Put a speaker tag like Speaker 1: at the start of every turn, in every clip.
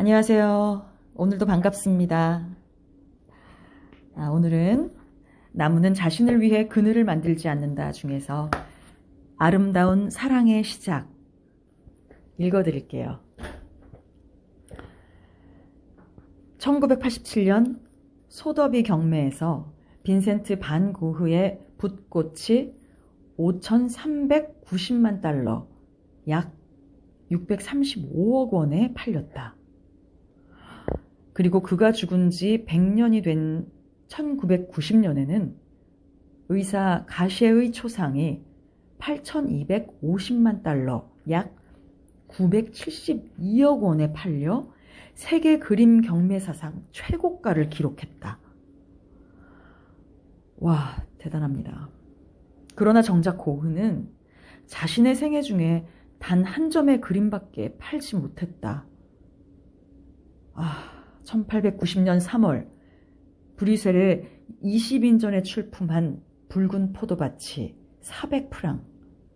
Speaker 1: 안녕하세요. 오늘도 반갑습니다. 아, 오늘은 나무는 자신을 위해 그늘을 만들지 않는다 중에서 아름다운 사랑의 시작 읽어드릴게요. 1987년 소더비 경매에서 빈센트 반 고흐의 붓꽃이 5,390만 달러, 약 635억 원에 팔렸다. 그리고 그가 죽은 지 100년이 된 1990년에는 의사 가셰의 초상이 8,250만 달러, 약 972억 원에 팔려 세계 그림 경매 사상 최고가를 기록했다. 와, 대단합니다. 그러나 정작 고흐는 자신의 생애 중에 단 한 점의 그림밖에 팔지 못했다. 아, 1890년 3월 브뤼셀에 20인 전에 출품한 붉은 포도밭이 400프랑,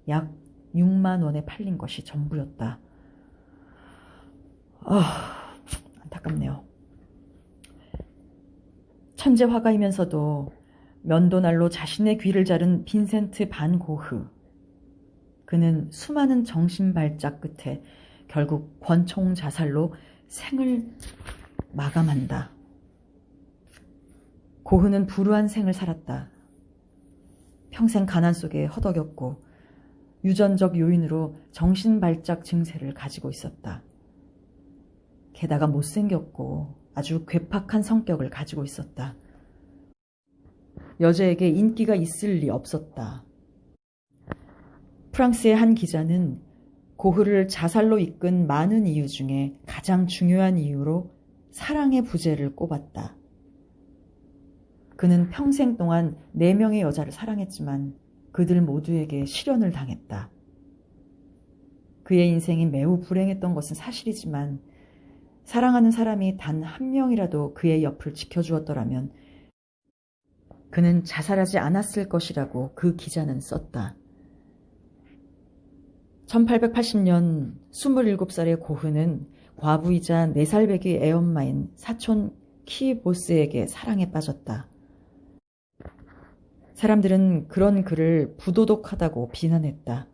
Speaker 1: 약 6만 원에 팔린 것이 전부였다. 아, 안타깝네요. 천재 화가이면서도 면도날로 자신의 귀를 자른 빈센트 반 고흐. 그는 수많은 정신 발작 끝에 결국 권총 자살로 생을 마감한다. 고흐는 불우한 생을 살았다. 평생 가난 속에 허덕였고 유전적 요인으로 정신 발작 증세를 가지고 있었다. 게다가 못생겼고 아주 괴팍한 성격을 가지고 있었다. 여자에게 인기가 있을 리 없었다. 프랑스의 한 기자는 고흐를 자살로 이끈 많은 이유 중에 가장 중요한 이유로 사랑의 부재를 꼽았다. 그는 평생 동안 네 명의 여자를 사랑했지만 그들 모두에게 실현을 당했다. 그의 인생이 매우 불행했던 것은 사실이지만 사랑하는 사람이 단 한 명이라도 그의 옆을 지켜주었더라면 그는 자살하지 않았을 것이라고 그 기자는 썼다. 1880년 27살의 고흐는 과부이자 4살 배기 애엄마인 사촌 키보스에게 사랑에 빠졌다. 사람들은 그런 그를 부도덕하다고 비난했다.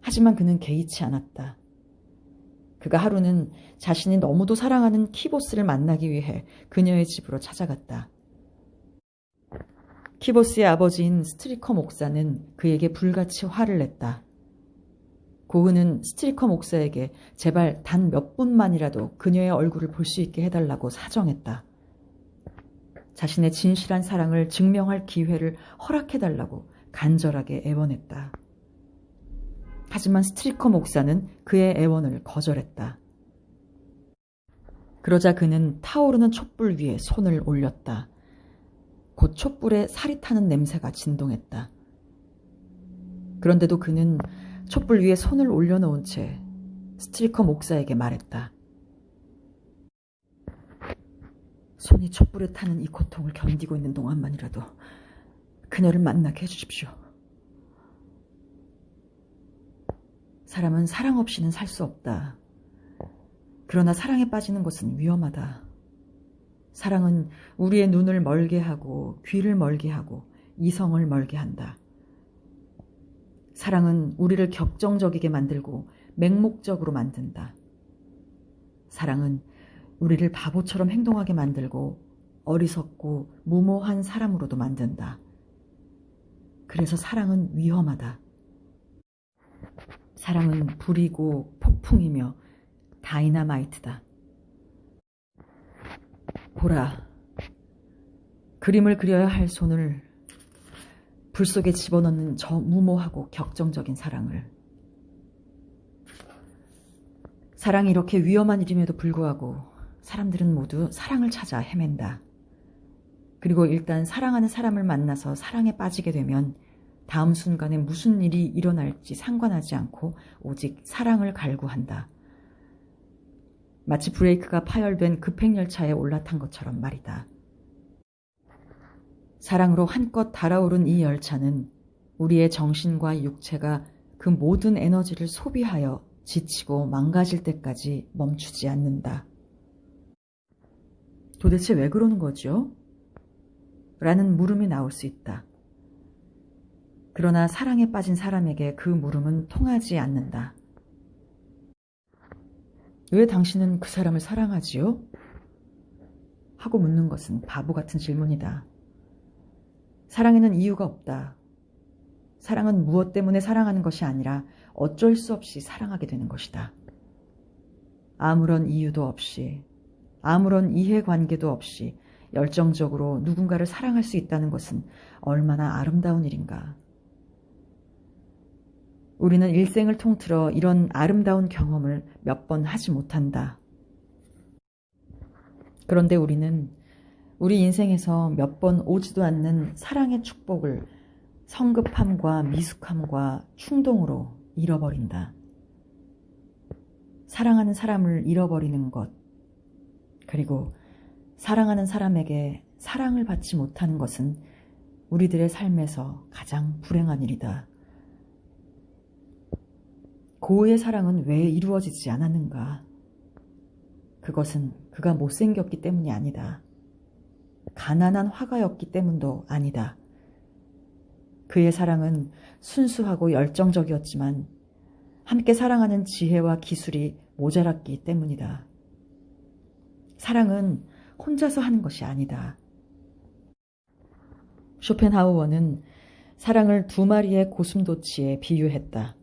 Speaker 1: 하지만 그는 개의치 않았다. 그가 하루는 자신이 너무도 사랑하는 키보스를 만나기 위해 그녀의 집으로 찾아갔다. 키보스의 아버지인 스트리커 목사는 그에게 불같이 화를 냈다. 고흐는 스트리커 목사에게 제발 단 몇 분만이라도 그녀의 얼굴을 볼 수 있게 해달라고 사정했다. 자신의 진실한 사랑을 증명할 기회를 허락해달라고 간절하게 애원했다. 하지만 스트리커 목사는 그의 애원을 거절했다. 그러자 그는 타오르는 촛불 위에 손을 올렸다. 곧 촛불에 살이 타는 냄새가 진동했다. 그런데도 그는 촛불 위에 손을 올려놓은 채 스트리커 목사에게 말했다. 손이 촛불에 타는 이 고통을 견디고 있는 동안만이라도 그녀를 만나게 해주십시오. 사람은 사랑 없이는 살 수 없다. 그러나 사랑에 빠지는 것은 위험하다. 사랑은 우리의 눈을 멀게 하고 귀를 멀게 하고 이성을 멀게 한다. 사랑은 우리를 격정적이게 만들고 맹목적으로 만든다. 사랑은 우리를 바보처럼 행동하게 만들고 어리석고 무모한 사람으로도 만든다. 그래서 사랑은 위험하다. 사랑은 불이고 폭풍이며 다이나마이트다. 보라. 그림을 그려야 할 손을 불 속에 집어넣는 저 무모하고 격정적인 사랑을. 사랑이 이렇게 위험한 일임에도 불구하고 사람들은 모두 사랑을 찾아 헤맨다. 그리고 일단 사랑하는 사람을 만나서 사랑에 빠지게 되면 다음 순간에 무슨 일이 일어날지 상관하지 않고 오직 사랑을 갈구한다. 마치 브레이크가 파열된 급행열차에 올라탄 것처럼 말이다. 사랑으로 한껏 달아오른 이 열차는 우리의 정신과 육체가 그 모든 에너지를 소비하여 지치고 망가질 때까지 멈추지 않는다. 도대체 왜 그러는 거죠? 라는 물음이 나올 수 있다. 그러나 사랑에 빠진 사람에게 그 물음은 통하지 않는다. 왜 당신은 그 사람을 사랑하지요? 하고 묻는 것은 바보 같은 질문이다. 사랑에는 이유가 없다. 사랑은 무엇 때문에 사랑하는 것이 아니라 어쩔 수 없이 사랑하게 되는 것이다. 아무런 이유도 없이, 아무런 이해관계도 없이 열정적으로 누군가를 사랑할 수 있다는 것은 얼마나 아름다운 일인가. 우리는 일생을 통틀어 이런 아름다운 경험을 몇 번 하지 못한다. 그런데 우리는 우리 인생에서 몇 번 오지도 않는 사랑의 축복을 성급함과 미숙함과 충동으로 잃어버린다. 사랑하는 사람을 잃어버리는 것, 그리고 사랑하는 사람에게 사랑을 받지 못하는 것은 우리들의 삶에서 가장 불행한 일이다. 고의 사랑은 왜 이루어지지 않았는가? 그것은 그가 못생겼기 때문이 아니다. 가난한 화가였기 때문도 아니다. 그의 사랑은 순수하고 열정적이었지만 함께 사랑하는 지혜와 기술이 모자랐기 때문이다. 사랑은 혼자서 하는 것이 아니다. 쇼펜하우어는 사랑을 두 마리의 고슴도치에 비유했다.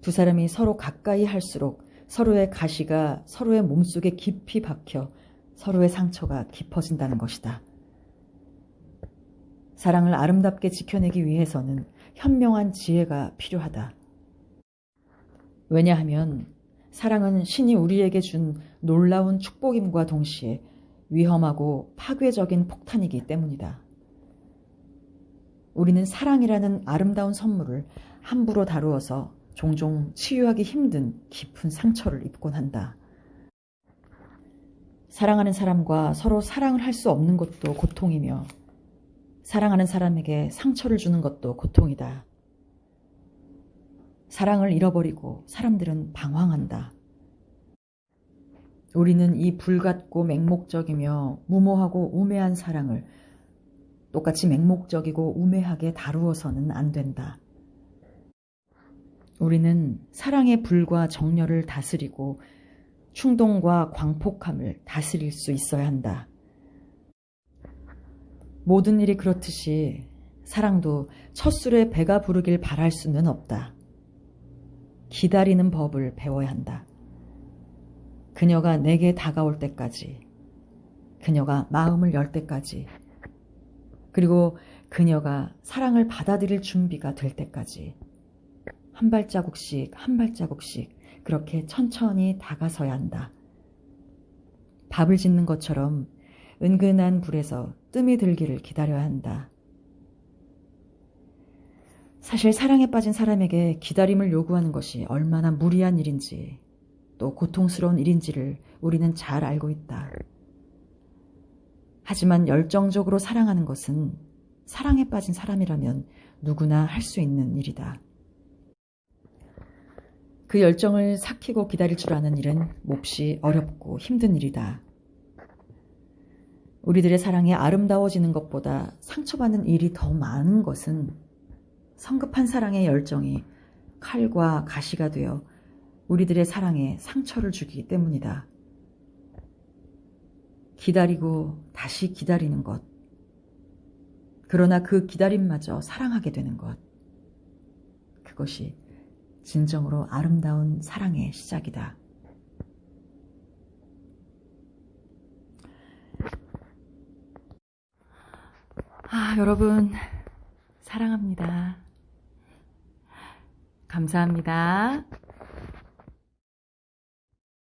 Speaker 1: 두 사람이 서로 가까이 할수록 서로의 가시가 서로의 몸속에 깊이 박혀 서로의 상처가 깊어진다는 것이다. 사랑을 아름답게 지켜내기 위해서는 현명한 지혜가 필요하다. 왜냐하면 사랑은 신이 우리에게 준 놀라운 축복임과 동시에 위험하고 파괴적인 폭탄이기 때문이다. 우리는 사랑이라는 아름다운 선물을 함부로 다루어서 종종 치유하기 힘든 깊은 상처를 입곤 한다. 사랑하는 사람과 서로 사랑을 할 수 없는 것도 고통이며 사랑하는 사람에게 상처를 주는 것도 고통이다. 사랑을 잃어버리고 사람들은 방황한다. 우리는 이 불같고 맹목적이며 무모하고 우매한 사랑을 똑같이 맹목적이고 우매하게 다루어서는 안 된다. 우리는 사랑의 불과 정열을 다스리고 충동과 광폭함을 다스릴 수 있어야 한다. 모든 일이 그렇듯이 사랑도 첫 술에 배가 부르길 바랄 수는 없다. 기다리는 법을 배워야 한다. 그녀가 내게 다가올 때까지, 그녀가 마음을 열 때까지, 그리고 그녀가 사랑을 받아들일 준비가 될 때까지, 한 발자국씩 한 발자국씩 그렇게 천천히 다가서야 한다. 밥을 짓는 것처럼 은근한 불에서 뜸이 들기를 기다려야 한다. 사실 사랑에 빠진 사람에게 기다림을 요구하는 것이 얼마나 무리한 일인지 또 고통스러운 일인지를 우리는 잘 알고 있다. 하지만 열정적으로 사랑하는 것은 사랑에 빠진 사람이라면 누구나 할 수 있는 일이다. 그 열정을 삭히고 기다릴 줄 아는 일은 몹시 어렵고 힘든 일이다. 우리들의 사랑이 아름다워지는 것보다 상처받는 일이 더 많은 것은 성급한 사랑의 열정이 칼과 가시가 되어 우리들의 사랑에 상처를 주기 때문이다. 기다리고 다시 기다리는 것. 그러나 그 기다림마저 사랑하게 되는 것. 그것이 진정으로 아름다운 사랑의 시작이다. 아, 여러분, 사랑합니다. 감사합니다.